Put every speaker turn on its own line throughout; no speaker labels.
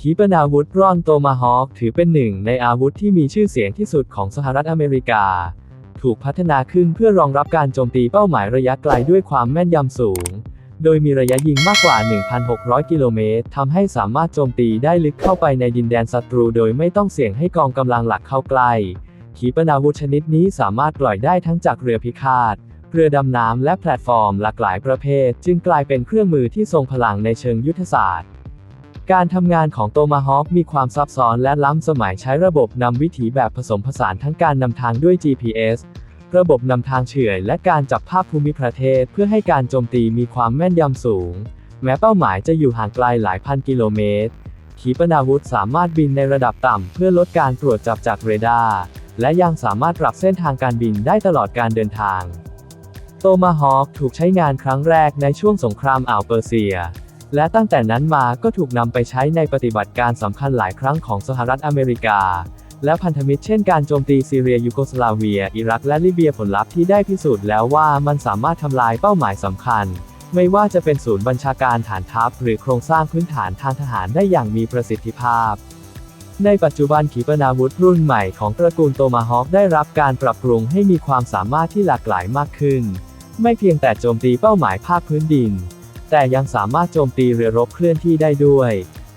ขีปนาวุธร่อนโตมาฮอคถือเป็นหนึ่งในอาวุธที่มีชื่อเสียงที่สุดของสหรัฐอเมริกา ถูกพัฒนาขึ้นเพื่อรองรับการโจมตีเป้าหมายระยะไกลด้วยความแม่นยำสูง โดยมีระยะยิงมากกว่า 1,600 กิโลเมตรทำให้สามารถโจมตีได้ลึกเข้าไปในดินแดนศัตรูโดยไม่ต้องเสี่ยงให้กองกำลังหลักเข้าใกล้ ขีปนาวุธชนิดนี้สามารถปล่อยได้ทั้งจากเรือพิฆาต เรือดำน้ำและแพลตฟอร์มหลากหลายประเภท จึงกลายเป็นเครื่องมือที่ทรงพลังในเชิงยุทธศาสตร์ การทำงานของโตมาฮอ k มีความซับซ้อนและล้ำสมัยใช้ระบบนำวิถีแบบผสมผสานทั้งการนำทางด้วย GPS ระบบนำทางเฉื่อยและการจับภาพภูมิประเทศเพื่อให้การโจมตีมีความแม่นยำสูง แม้เป้าหมายจะอยู่ห่างไกลหลายพันกิโลเมตรขีปนาวุธสามารถบินในระดับต่ำเพื่อลดการตรวจจับจากเรดาร์ และยังสามารถปรับเส้นทางการบินได้ตลอดการเดินทาง โตมาฮอ k ถูกใช้งานครั้งแรกในช่วงสงครามอ่าวเปอร์เซีย และตั้งแต่นั้นมาก็ถูกนำไปใช้ในปฏิบัติการสำคัญหลายครั้งของสหรัฐอเมริกา และพันธมิตรเช่นการโจมตีซีเรียยูโกสลาเวีย อิรักและลิเบียผลลัพธ์ที่ได้พิสูจน์แล้วว่ามันสามารถทำลายเป้าหมายสำคัญไม่ว่าจะเป็นศูนย์บัญชาการฐานทัพหรือโครงสร้างพื้นฐานทางทหารได้อย่างมีประสิทธิภาพ ในปัจจุบันขีปนาวุธรุ่นใหม่ของตระกูลโตมาฮอ k ได้รับการปรับปรุงให้มีความสามารถที่หลากหลายมากขึ้น ไม่เพียงแต่โจมตีเป้าหมายภาคพื้นดิน แต่ยังสามารถโจมตีเรือรบเคลื่อนที่ได้ด้วย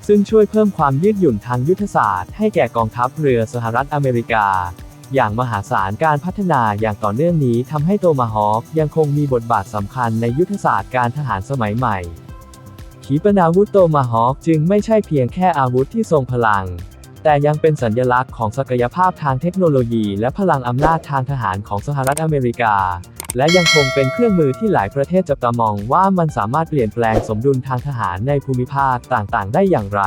ซึ่งช่วยเพิ่มความยืดหยุ่นทางยุทธศาสตร์ให้แก่กองทัพเรือสหรัฐอเมริกา อย่างมหาศาลการพัฒนาอย่างต่อเนื่องนี้ทำให้โตมาฮอ k ยังคงมีบทบาทสำคัญในยุทธศาสตร์การทหารสมัยใหม่ ขีปนาวุธโตมาฮอ k จึงไม่ใช่เพียงแค่อาวุธที่ทรงพลัง แต่ยังเป็นสัญลักษณ์ของศักยภาพทางเทคโนโลยี และพลังอำนาจทางทหารของสหรัฐอเมริกา และยังคงเป็นเครื่องมือที่หลายประเทศจับตามองว่ามันสามารถเปลี่ยนแปลงสมดุลทางทหารในภูมิภาคต่างๆ ได้อย่างไร